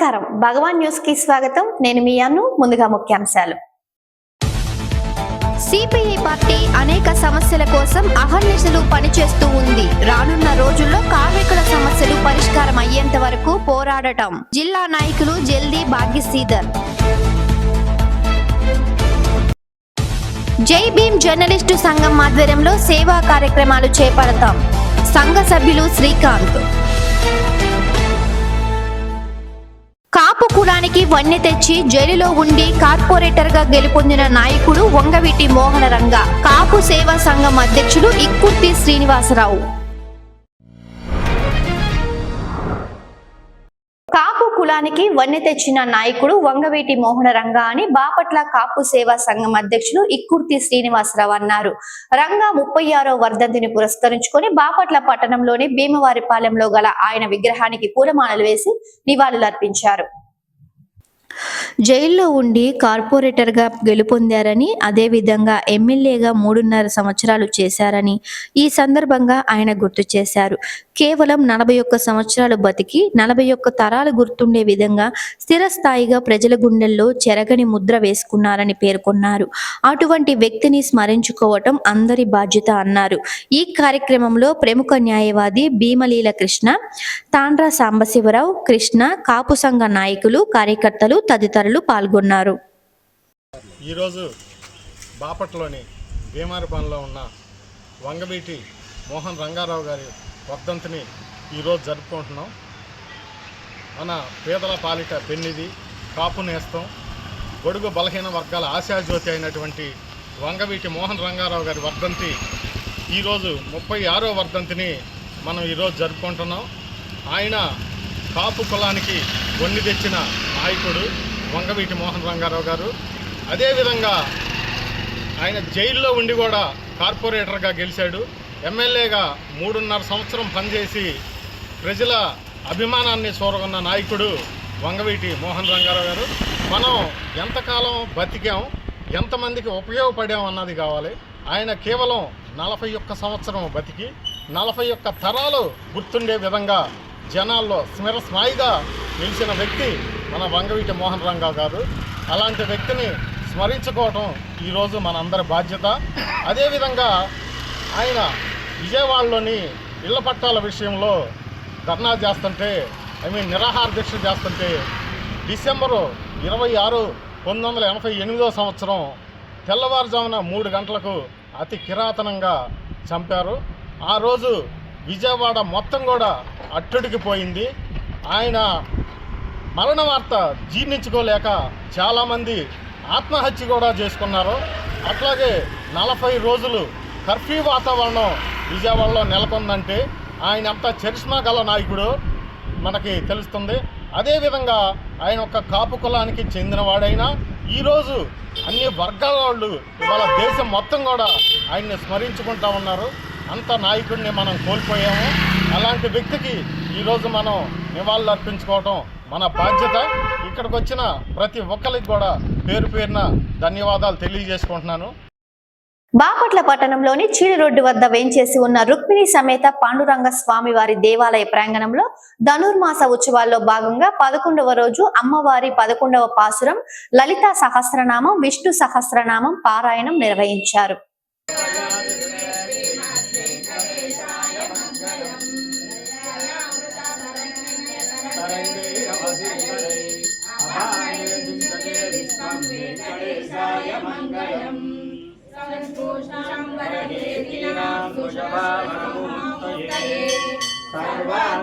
నమస్కారం. భగవాన్ న్యూస్కి స్వాగతం. నేను మీ అను. ముందుగా ముఖ్యాంశాలు. సిపిఐ పార్టీ అనేక సమస్యల కోసం అహర్నిశలు పనిచేస్తూ ఉంది. రానున్న రోజుల్లో కార్మికుల సమస్యలు పరిష్కారం అయ్యేంత వరకు పోరాడటం. జిల్లా నాయకులు జల్దీ భాగ్యశ్రీధర్. జై భీమ్ జర్నలిస్టు సంఘం ఆధ్వర్యంలో సేవా కార్యక్రమాలు చేపడతాం. సంఘ సభ్యులు శ్రీకాంత్. కాపు కులానికి వన్నె తెచ్చి జైలులో ఉండి కార్పొరేటర్గా గెలుపొందిన నాయకుడు వంగవీటి మోహన రంగ కాపు సేవా సంఘం అధ్యక్షులు ఇక్కుర్తి శ్రీనివాసరావు. కాపు వన్నె తెచ్చిన నాయకుడు వంగవీటి మోహన రంగా అని బాపట్ల కాపు సేవా సంఘం అధ్యక్షులు ఇక్కుర్తి శ్రీనివాసరావు అన్నారు. రంగా ముప్పై ఆరో వర్ధంతిని పురస్కరించుకొని బాపట్ల పట్టణంలోని భీమవారిపాలెంలో గల ఆయన విగ్రహానికి పూలమాలలు వేసి నివాళులర్పించారు. జైల్లో ఉండి కార్పొరేటర్గా గెలుపొందారని అదేవిధంగా ఎమ్మెల్యేగా మూడున్నర సంవత్సరాలు చేశారని ఈ సందర్భంగా ఆయన గుర్తు చేశారు. కేవలం నలభై ఒక్క సంవత్సరాలు బతికి నలభై ఒక్క తరాలు గుర్తుండే విధంగా స్థిరస్థాయిగా ప్రజల గుండెల్లో చెరగని ముద్ర వేసుకున్నారని పేర్కొన్నారు. అటువంటి వ్యక్తిని స్మరించుకోవటం అందరి బాధ్యత అన్నారు. ఈ కార్యక్రమంలో ప్రముఖ న్యాయవాది భీమలీల కృష్ణ తాండ్రా సాంబశివరావు కృష్ణ కాపు సంఘ నాయకులు కార్యకర్తలు తదితరులు పాల్గొన్నారు. ఈరోజు బాపట్లోని భీమారిపాలెంలో ఉన్న వంగబీటి మోహన్ రంగారావు గారి వర్ధంతిని ఈరోజు జరుపుకుంటున్నాం. మన పేదల పాలిట పెన్నిది కాపు నేస్తం గొడుగు బలహీన వర్గాల ఆశాజ్యోతి అయినటువంటి వంగవీటి మోహన్ రంగారావు గారి వర్ధంతి ఈరోజు ముప్పై ఆరో వర్ధంతిని మనం ఈరోజు జరుపుకుంటున్నాం. ఆయన కాపు కులానికి వన్ని తెచ్చిన నాయకుడు వంగవీటి మోహన్ రంగారావు గారు. అదేవిధంగా ఆయన జైల్లో ఉండి కూడా కార్పొరేటర్గా గెలిచాడు. ఎమ్మెల్యేగా మూడున్నర సంవత్సరం పనిచేసి ప్రజల అభిమానాన్ని చూరగొన్న నాయకుడు వంగవీటి మోహన్ రంగారావు గారు. మనం ఎంతకాలం బతికాం ఎంతమందికి ఉపయోగపడాం అన్నది కావాలి. ఆయన కేవలం నలభై ఒక్క సంవత్సరం బతికి నలభై ఒక్క తరాలు గుర్తుండే విధంగా జనాల్లో స్మిరస్మాయిగా నిలిచిన వ్యక్తి మన వంగవీటి మోహన్ రంగా గారు. అలాంటి వ్యక్తిని స్మరించుకోవటం ఈరోజు మనందరి బాధ్యత. అదేవిధంగా ఆయన విజయవాడలోని ఇళ్ళ పట్టాల విషయంలో ధర్నా చేస్తుంటే ఐ మీన్ నిరాహార దీక్ష చేస్తుంటే డిసెంబరు ఇరవై ఆరు పంతొమ్మిది వందల ఎనభై ఎనిమిదో సంవత్సరం తెల్లవారుజామున మూడు గంటలకు అతి కిరాతనంగా చంపారు. ఆ రోజు విజయవాడ మొత్తం కూడా అట్టడికి పోయింది. ఆయన మరణ వార్త జీర్ణించుకోలేక చాలామంది ఆత్మహత్య కూడా చేసుకున్నారు. అట్లాగే నలభై రోజులు కర్ఫ్యూ వాతావరణం విజయవాడలో నెలకొందంటే ఆయన అంత చరిష్మా గల నాయకుడు మనకి తెలుస్తుంది. అదేవిధంగా ఆయన ఒక కాపు కులానికి చెందినవాడైనా ఈరోజు అన్ని వర్గాల వాళ్ళు ఇవాళ దేశం మొత్తం కూడా ఆయన్ని స్మరించుకుంటా ఉన్నారు. అంత నాయకుడిని మనం కోల్పోయాము. అలాంటి వ్యక్తికి ఈరోజు మనం నివాళులు అర్పించుకోవటం మన బాధ్యత. ఇక్కడికి వచ్చిన ప్రతి ఒక్కరికి కూడా పేరు పేరున ధన్యవాదాలు తెలియజేసుకుంటున్నాను. బాపట్ల పట్టణంలోని చీడి రోడ్డు వద్ద వేంచేసి ఉన్న రుక్మిణి సమేత పాండురంగ స్వామి వారి దేవాలయ ప్రాంగణంలో ధనుర్మాస ఉత్సవాల్లో భాగంగా పదకొండవ రోజు అమ్మవారి పదకొండవ పాసురం లలితా సహస్రనామం విష్ణు సహస్రనామం పారాయణం నిర్వహించారు.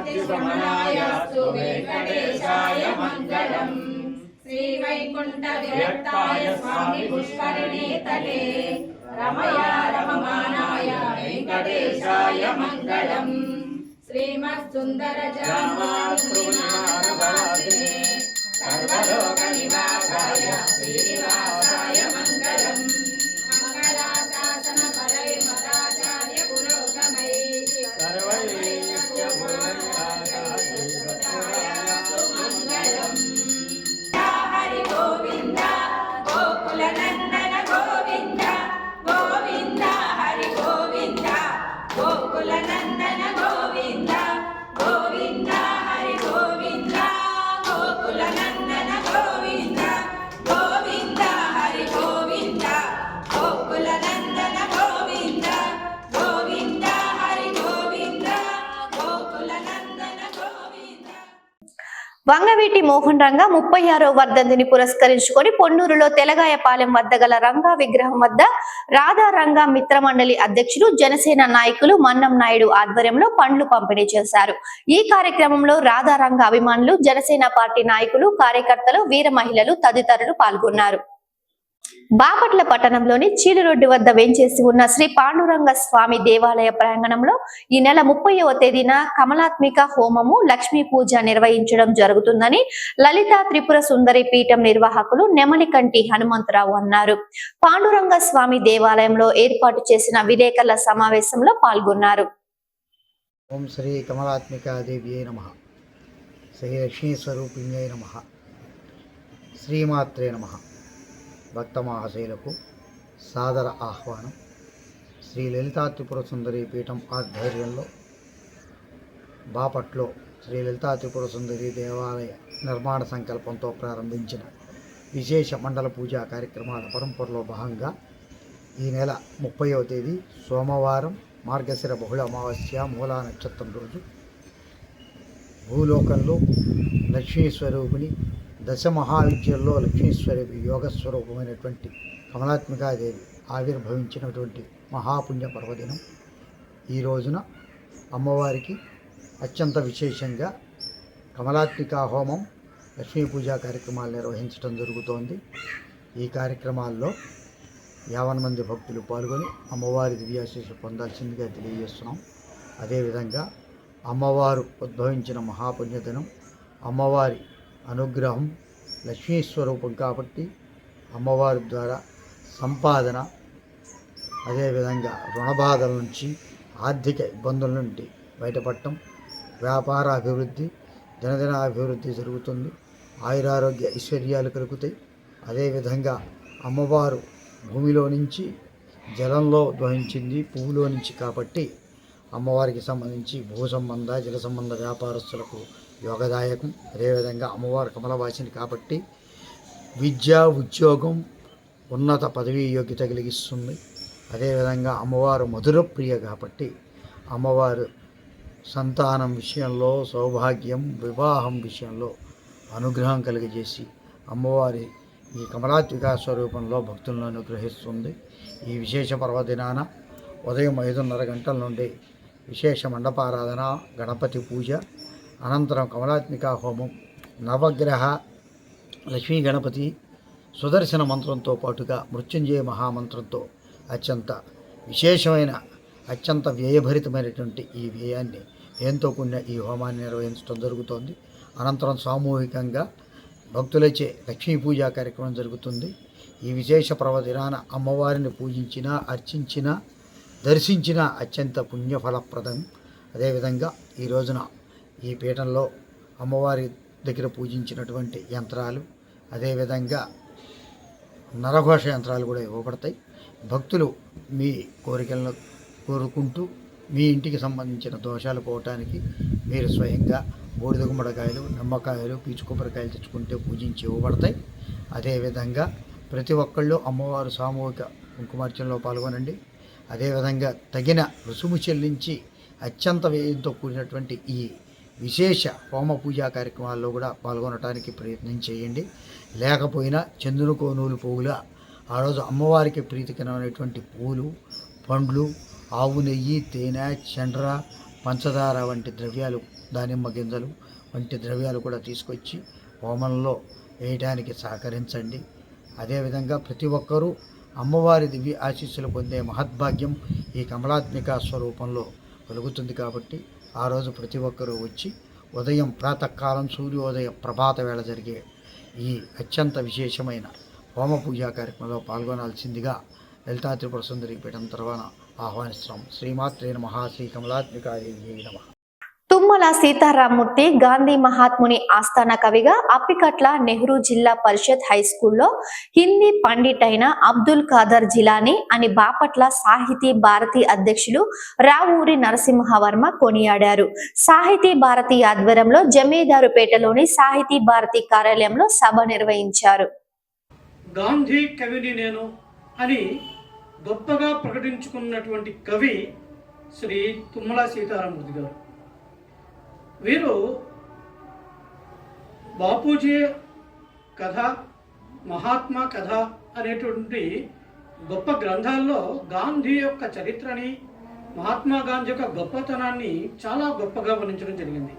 సర్వాద్యుతమనాయాస్తు వెంకటేశాయ మంగళం శ్రీవైకుంఠ విరక్తాయ స్వామి పుష్కరిణీ తటే రమయా రమమానాయ వెంకటేశాయ మంగళం శ్రీమత్సుందర జామాతృణారవాసినే సర్వలోక నివాసాయ శ్రీనివాసాయ వంగవీటి మోహన్ రంగ ముప్పై ఆరో వర్ధంతిని పురస్కరించుకొని పొన్నూరులో తెలగాయపాలెం వద్ద గల రంగా విగ్రహం వద్ద రాధా రంగా మిత్ర మండలి అధ్యక్షులు జనసేన నాయకులు మన్నం నాయుడు ఆధ్వర్యంలో పండ్లు పంపిణీ చేశారు. ఈ కార్యక్రమంలో రాధా రంగ అభిమానులు జనసేన పార్టీ నాయకులు కార్యకర్తలు వీర మహిళలు తదితరులు పాల్గొన్నారు. బాపట్ల పట్టణంలోని చీలురొడ్డు వద్ద వేంచేసి ఉన్న శ్రీ పాండురంగ స్వామి దేవాలయ ప్రాంగణంలో ఈ నెల ముప్పైవ తేదీన కమలాత్మిక హోమము లక్ష్మీ పూజ నిర్వహించడం జరుగుతుందని లలిత త్రిపుర సుందరి పీఠం నిర్వాహకులు నెమలికంటి హనుమంతరావు అన్నారు. పాండురంగ స్వామి దేవాలయంలో ఏర్పాటు చేసిన విలేకరుల సమావేశంలో పాల్గొన్నారు. ఓం శ్రీ నమ. శ్రీ నమ. శ్రీమాత్రే నమ. భక్త మహాశైలకు సాదర ఆహ్వానం. శ్రీ లలితా త్రిపుర సుందరి పీఠం ఆధ్వర్యంలో బాపట్లో శ్రీ లలితా త్రిపుర సుందరి దేవాలయ నిర్మాణ సంకల్పంతో ప్రారంభించిన విశేష మండల పూజా కార్యక్రమాల పరంపరలో భాగంగా ఈ నెల ముప్పైవ తేదీ సోమవారం మార్గశిర బహుళ అమావాస్య మూలా నక్షత్రం రోజు భూలోకంలో లక్ష్మీ స్వరూపిణి దశ మహావిద్యల్లో లక్ష్మీ యోగ స్వరూపమైనటువంటి కమలాత్మికాదేవి ఆవిర్భవించినటువంటి మహాపుణ్య పర్వదినం. ఈ రోజున అమ్మవారికి అత్యంత విశేషంగా కమలాత్మికా హోమం లక్ష్మీ పూజా కార్యక్రమాలు నిర్వహించడం జరుగుతోంది. ఈ కార్యక్రమాల్లో యావన్ మంది భక్తులు పాల్గొని అమ్మవారి దివ్యాశీస్సు పొందాల్సిందిగా తెలియజేస్తున్నాం. అదేవిధంగా అమ్మవారు ఉద్భవించిన మహాపుణ్యదినం అమ్మవారి అనుగ్రహం లక్ష్మీ స్వరూపం కాబట్టి అమ్మవారి ద్వారా సంపాదన అదేవిధంగా రుణబాధల నుంచి ఆర్థిక ఇబ్బందుల నుండి బయటపడటం వ్యాపార అభివృద్ధి దినదిన అభివృద్ధి జరుగుతుంది ఆయురారోగ్య ఐశ్వర్యాలు కలుగుతాయి. అదేవిధంగా అమ్మవారు భూమిలో నుంచి జలంలో ఉద్భవించింది పువ్వులో నుంచి కాబట్టి అమ్మవారికి సంబంధించి భూ సంబంధ జల సంబంధ వ్యాపారస్తులకు యోగదాయకం. అదేవిధంగా అమ్మవారు కమలవాసిని కాబట్టి విద్య ఉద్యోగం ఉన్నత పదవీ యోగ్యత కలిగిస్తుంది. అదేవిధంగా అమ్మవారు మధుర ప్రియ కాబట్టి అమ్మవారు సంతానం విషయంలో సౌభాగ్యం వివాహం విషయంలో అనుగ్రహం కలిగజేసి అమ్మవారి ఈ కమలాత్మికా స్వరూపంలో భక్తులను అనుగ్రహిస్తుంది. ఈ విశేష పర్వదినాన ఉదయం ఐదున్నర గంటల నుండి విశేష మండపారాధన గణపతి పూజ అనంతరం కమలాత్మికా హోమం నవగ్రహ లక్ష్మీ గణపతి సుదర్శన మంత్రంతో పాటుగా మృత్యుంజయ మహామంత్రంతో అత్యంత విశేషమైన అత్యంత వ్యయభరితమైనటువంటి ఈ వ్యయాన్ని ఏంతో కూడిన ఈ హోమాన్ని నిర్వహించడం జరుగుతోంది. అనంతరం సామూహికంగా భక్తులచే లక్ష్మీ పూజా కార్యక్రమం జరుగుతుంది. ఈ విశేష పర్వదినాన అమ్మవారిని పూజించినా అర్చించినా దర్శించిన అత్యంత పుణ్యఫలప్రదం. అదేవిధంగా ఈ రోజున ఈ పీఠంలో అమ్మవారి దగ్గర పూజించినటువంటి యంత్రాలు అదేవిధంగా నరఘోష యంత్రాలు కూడా ఇవ్వబడతాయి. భక్తులు మీ కోరికలను కోరుకుంటూ మీ ఇంటికి సంబంధించిన దోషాలు పోవటానికి మీరు స్వయంగా బూడిద గుమ్మడికాయలు నిమ్మకాయలు పీచు కొబ్బరికాయలు తెచ్చుకుంటే పూజించి ఇవ్వబడతాయి. అదేవిధంగా ప్రతి ఒక్కళ్ళు అమ్మవారు సామూహిక కుంకుమార్చనలో పాల్గొనండి. అదేవిధంగా తగిన రుసుము చెల్లించి అత్యంత వ్యయంతో కూడినటువంటి ఈ విశేష హోమ పూజా కార్యక్రమాల్లో కూడా పాల్గొనడానికి ప్రయత్నం చేయండి. లేకపోయినా చంద్రుని కోనూలు పువ్వుల ఆ రోజు అమ్మవారికి ప్రీతికరమైనటువంటి పూలు పండ్లు ఆవు నెయ్యి తేనె చండ్ర పంచదార వంటి ద్రవ్యాలు దానిమ్మ గింజలు వంటి ద్రవ్యాలు కూడా తీసుకొచ్చి హోమంలో వేయడానికి సహకరించండి. అదేవిధంగా ప్రతి ఒక్కరూ అమ్మవారి దివ్య ఆశీస్సులు పొందే మహద్భాగ్యం ఈ కమలాత్మిక స్వరూపంలో కలుగుతుంది కాబట్టి ఆ రోజు ప్రతి ఒక్కరూ వచ్చి ఉదయం ప్రాతకాలం సూర్యోదయ ప్రభాత వేళ జరిగే ఈ అత్యంత విశేషమైన హోమ పూజా కార్యక్రమంలో పాల్గొనాల్సిందిగా లలితా త్రిపుర సుందరి పీఠం తర్వాత ఆహ్వానిస్తున్నాం. శ్రీమాత్రే నమ. శ్రీ కమలాత్మికాదేవి నమ. తుమ్మల సీతారామూర్తి గాంధీ మహాత్ముని ఆస్థాన కవిగా అప్పికట్ల నెహ్రూ జిల్లా పరిషత్ హై స్కూల్లో హిందీ పండిట్ అయిన అబ్దుల్ ఖాదర్ జిలానీ అని బాపట్ల సాహితీ భారతి అధ్యక్షులు రావూరి నరసింహవర్మ కొనియాడారు. సాహితీ భారతి ఆధ్వర్యంలో జమీదారుపేటలోని సాహితీ భారతి కార్యాలయంలో సభ నిర్వహించారు. గాంధీ కవిని నేను అని గొప్పగా ప్రకటించుకున్నటువంటి కవి శ్రీ తుమ్మల సీతారామూర్తి గారు. వీరు బాపూజీ కథ మహాత్మా కథ అనేటువంటి గొప్ప గ్రంథాల్లో గాంధీ యొక్క చరిత్రని మహాత్మా గాంధీ యొక్క గొప్పతనాన్ని చాలా గొప్పగా వర్ణించడం జరిగింది.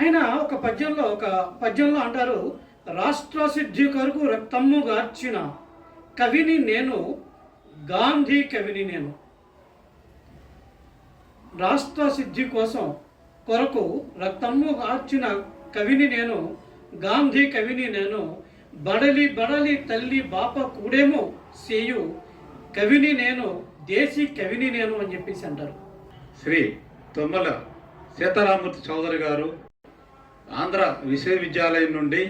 ఆయన ఒక పద్యంలో ఒక పద్యంలో అంటారు రాష్ట్ర సిద్ధి కొరకు రక్తమ్ము గార్చిన కవిని నేను గాంధీ కవిని నేను. రాష్ట్ర సిద్ధి కోసం కొరకు రక్తంలో గార్చిన కవిని నేను గాంధీ కవిని నేను బడలి బడలి తల్లి బాప కూడేమో సేయు కవిని నేను దేశీ కవిని నేను అని చెప్పేసి అంటారు. శ్రీ తొమ్మల సీతారామూర్తి చౌదరి గారు ఆంధ్ర విశ్వవిద్యాలయం నుండి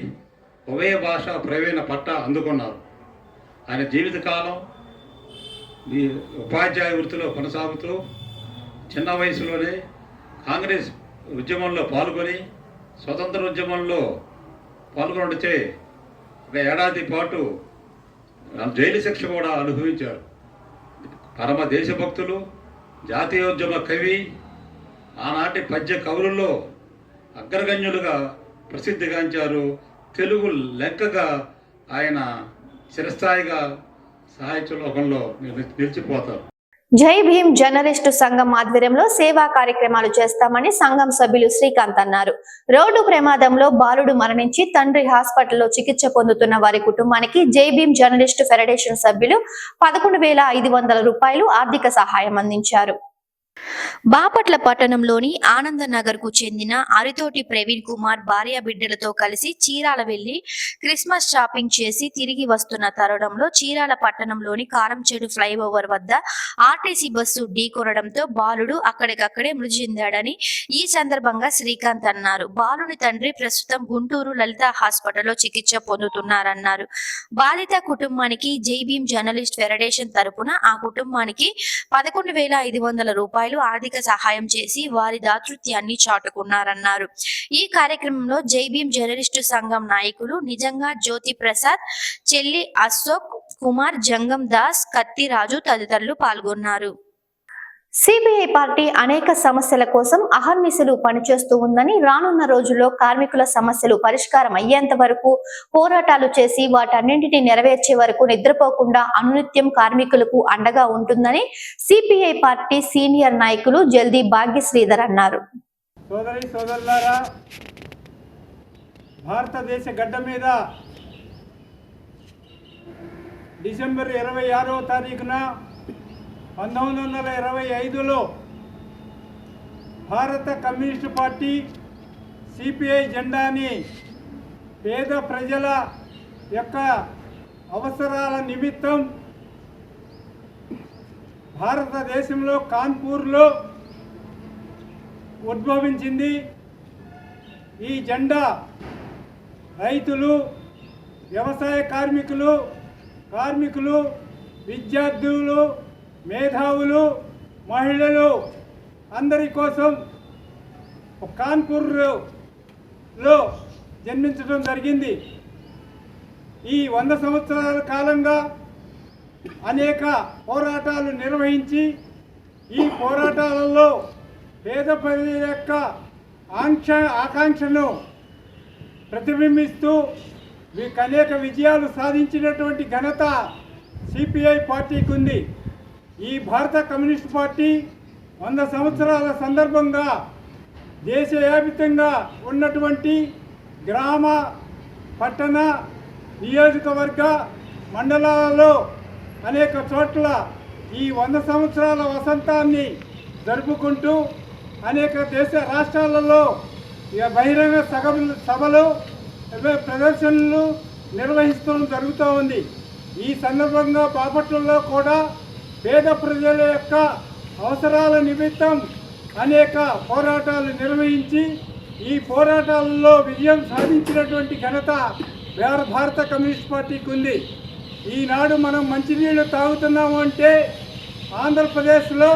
ఉభయ భాష ప్రవీణ పట్టా అందుకున్నారు. ఆయన జీవితకాలం ఈ ఉపాధ్యాయ వృత్తిలో కొనసాగుతూ చిన్న వయసులోనే కాంగ్రెస్ ఉద్యమంలో పాల్గొని స్వతంత్ర ఉద్యమంలో పాల్గొనడితే ఒక ఏడాది పాటు జైలు శిక్ష కూడా అనుభవించారు. పరమ దేశభక్తులు జాతీయోద్యమ కవి ఆనాటి పద్య కవులలో అగ్రగణ్యులుగా ప్రసిద్ధిగాంచారు. తెలుగు లెక్కగా ఆయన చిరస్థాయిగా సాహిత్య లోకంలో నిలిచిపోతారు. జై భీం జర్నలిస్టు సంఘం ఆధ్వర్యంలో సేవా కార్యక్రమాలు చేస్తామని సంఘం సభ్యులు శ్రీకాంత్ అన్నారు. రోడ్డు ప్రమాదంలో బాలుడు మరణించి తండ్రి హాస్పిటల్లో చికిత్స పొందుతున్న వారి కుటుంబానికి జై భీమ్ జర్నలిస్టు ఫెడరేషన్ సభ్యులు పదకొండు వేల ఐదు వందల రూపాయలు ఆర్థిక సహాయం అందించారు. బాపట్ల పట్టణంలోని ఆనంద నగర్కు చెందిన అరితోటి ప్రవీణ్ కుమార్ భార్య బిడ్డలతో కలిసి చీరాల వెళ్ళి క్రిస్మస్ షాపింగ్ చేసి తిరిగి వస్తున్న తరుణంలో చీరాల పట్టణంలోని కారంచేడు ఫ్లైఓవర్ వద్ద ఆర్టీసీ బస్సు ఢీకొనడంతో బాలుడు అక్కడికక్కడే మృతి చెందాడని ఈ సందర్భంగా శ్రీకాంత్ అన్నారు. బాలుని తండ్రి ప్రస్తుతం గుంటూరు లలిత హాస్పిటల్లో చికిత్స పొందుతున్నారన్నారు. బాధిత కుటుంబానికి జై జర్నలిస్ట్ ఫెడరేషన్ తరపున ఆ కుటుంబానికి పదకొండు వేల ఐదు వందల రూపాయలు ఆర్థిక సహాయం చేసి వారి దాతృత్యాన్ని చాటుకున్నారన్నారు. ఈ కార్యక్రమంలో జైభీం జర్నలిస్టు సంఘం నాయకులు నిజంగా జ్యోతి ప్రసాద్ చెల్లి అశోక్ కుమార్ జంగం దాస్ కత్తిరాజు తదితరులు పాల్గొన్నారు. సిపిఐ పార్టీ అనేక సమస్యల కోసం అహర్నిశలు పనిచేస్తూ ఉందని రానున్న రోజుల్లో కార్మికుల సమస్యలు పరిష్కారం అయ్యేంత వరకు పోరాటాలు చేసి వాటన్నింటినీ నెరవేర్చే వరకు నిద్రపోకుండా అనునిత్యం కార్మికులకు అండగా ఉంటుందని సిపిఐ పార్టీ సీనియర్ నాయకులు జల్దీ భాగ్యశ్రీధర్ అన్నారు. భారతదేశ గడ్డ మీద డిసెంబర్ ఇరవై ఆరవ తారీఖున పంతొమ్మిది వందల ఇరవై ఐదులో భారత కమ్యూనిస్టు పార్టీ సిపిఐ జెండాని పేద ప్రజల యొక్క అవసరాల నిమిత్తం భారతదేశంలో కాన్పూర్లో ఉద్భవించింది. ఈ జెండా రైతులు వ్యవసాయ కార్మికులు కార్మికులు విద్యార్థులు మేధావులు మహిళలు అందరి కోసం కాన్పూర్లో జన్మించడం జరిగింది. ఈ వంద సంవత్సరాల కాలంగా అనేక పోరాటాలు నిర్వహించి ఈ పోరాటాలలో పేద ప్రజల యొక్క ఆంక్ష ఆకాంక్షను ప్రతిబింబిస్తూ అనేక విజయాలు సాధించినటువంటి ఘనత సిపిఐ పార్టీకి ఉంది ఈ భారత కమ్యూనిస్ట్ పార్టీ వంద సంవత్సరాల సందర్భంగా దేశవ్యాప్తంగా ఉన్నటువంటి గ్రామ పట్టణ నియోజకవర్గ మండలాలలో అనేక చోట్ల ఈ వంద సంవత్సరాల వసంతాన్ని జరుపుకుంటూ అనేక దేశ రాష్ట్రాలలో ఇక బహిరంగ సభలు సభలు ప్రదర్శనలు నిర్వహిస్తూ జరుగుతూ ఉంది. ఈ సందర్భంగా బాపట్లలో కూడా పేద ప్రజల యొక్క అవసరాల నిమిత్తం అనేక పోరాటాలు నిర్వహించి ఈ పోరాటాలలో విజయం సాధించినటువంటి ఘనత భారత కమ్యూనిస్ట్ పార్టీకి ఉంది. ఈనాడు మనం మంచినీళ్ళు తాగుతున్నాము అంటే ఆంధ్రప్రదేశ్లో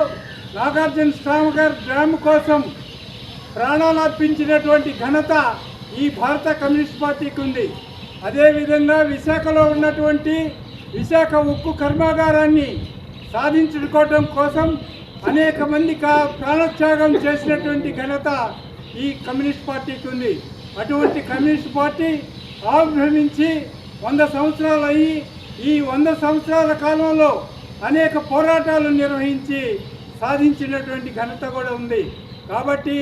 నాగార్జున స్వామిగారి డ్యామ్ కోసం ప్రాణాలు అర్పించినటువంటి ఘనత ఈ భారత కమ్యూనిస్ట్ పార్టీకి ఉంది. అదేవిధంగా విశాఖలో ఉన్నటువంటి విశాఖ ఉక్కు కర్మాగారాన్ని సాధించుకోవడం కోసం అనేక మంది కా ప్రాణత్యాగం చేసినటువంటి ఘనత ఈ కమ్యూనిస్ట్ పార్టీకి ఉంది. అటువంటి కమ్యూనిస్ట్ పార్టీ ఆవిర్భవించి వంద సంవత్సరాలు అయ్యి ఈ వంద సంవత్సరాల కాలంలో అనేక పోరాటాలు నిర్వహించి సాధించినటువంటి ఘనత కూడా ఉంది. కాబట్టి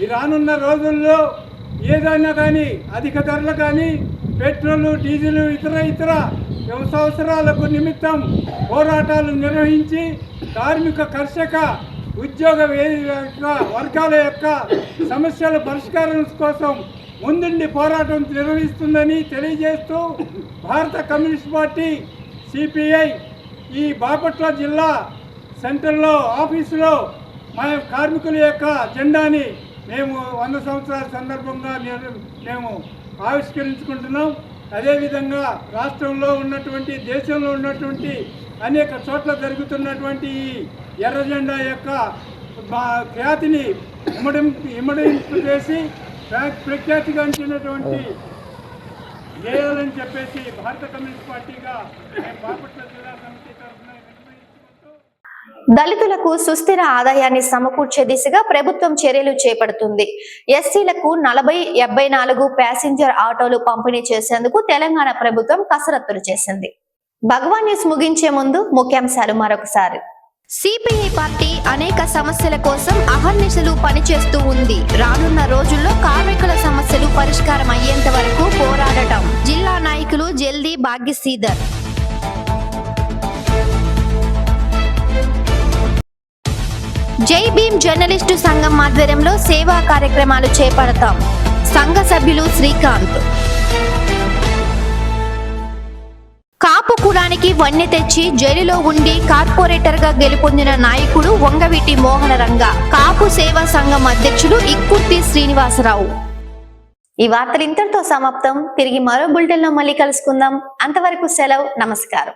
ఈ రానున్న రోజుల్లో ఏదైనా కానీ అధిక ధరలు కానీ పెట్రోల్ డీజిల్ ఇతర ఇతర అవసరాలకు నిమిత్తం పోరాటాలు నిర్వహించి కార్మిక కర్షక ఉద్యోగ యొక్క వర్గాల యొక్క సమస్యల పరిష్కారం కోసం ముందుండి పోరాటం నిర్వహిస్తుందని తెలియజేస్తూ భారత కమ్యూనిస్ట్ పార్టీ సిపిఐ ఈ బాపట్ల జిల్లా సెంటర్లో ఆఫీసులో మా కార్మికుల యొక్క జెండాని మేము వంద సంవత్సరాల సందర్భంగా మేము ఆవిష్కరించుకుంటున్నాం. అదేవిధంగా రాష్ట్రంలో ఉన్నటువంటి దేశంలో ఉన్నటువంటి అనేక చోట్ల జరుగుతున్నటువంటి ఈ ఎర్రజెండా యొక్క మా ఖ్యాతిని ఇమ్మడి ఇమ్మడింపు చేసి ప్ర- ప్రఖ్యాతిగాంచినటువంటి చేయాలని చెప్పేసి భారత కమ్యూనిస్ట్ పార్టీగా మేము బాపట్ల జిల్లా సమితి తరఫున దళితులకు సుస్థిర ఆదాయాన్ని సమకూర్చే దిశగా ప్రభుత్వం చర్యలు చేపడుతుంది. ఎస్సీలకు నలభై డెబ్బై నాలుగు ప్యాసింజర్ ఆటోలు పంపిణీ చేసేందుకు తెలంగాణ ప్రభుత్వం కసరత్తులు చేసింది. భగవాన్ న్యూస్ ముగించే ముందు ముఖ్యాంశాలు మరొకసారి. సిపిఐ పార్టీ అనేక సమస్యల కోసం అహర్నిశలు పనిచేస్తూ ఉంది. రానున్న రోజుల్లో కార్మికుల సమస్యలు పరిష్కారం అయ్యేంత వరకు పోరాడటం. జిల్లా నాయకులు జల్దీ భాగ్యశ్రీధర్. జై భీమ్ జర్నలిస్టు సంఘం ఆధ్వర్యంలో సేవా కార్యక్రమాలు చేపడతాం. సంఘ సభ్యులు శ్రీకాంత్. కాపు కులానికి వన్నె తెచ్చి జైలులో ఉండి కార్పొరేటర్గా గెలుపొందిన నాయకుడు వంగవీటి మోహన రంగ కాపు సేవా సంఘం అధ్యక్షుడు ఇక్కుర్తి శ్రీనివాసరావు. ఈ వార్తలు ఇంతటితో సమాప్తం. తిరిగి మరో బులెటిన్లో మళ్ళీ కలుసుకుందాం. అంతవరకు సెలవు నమస్కారం.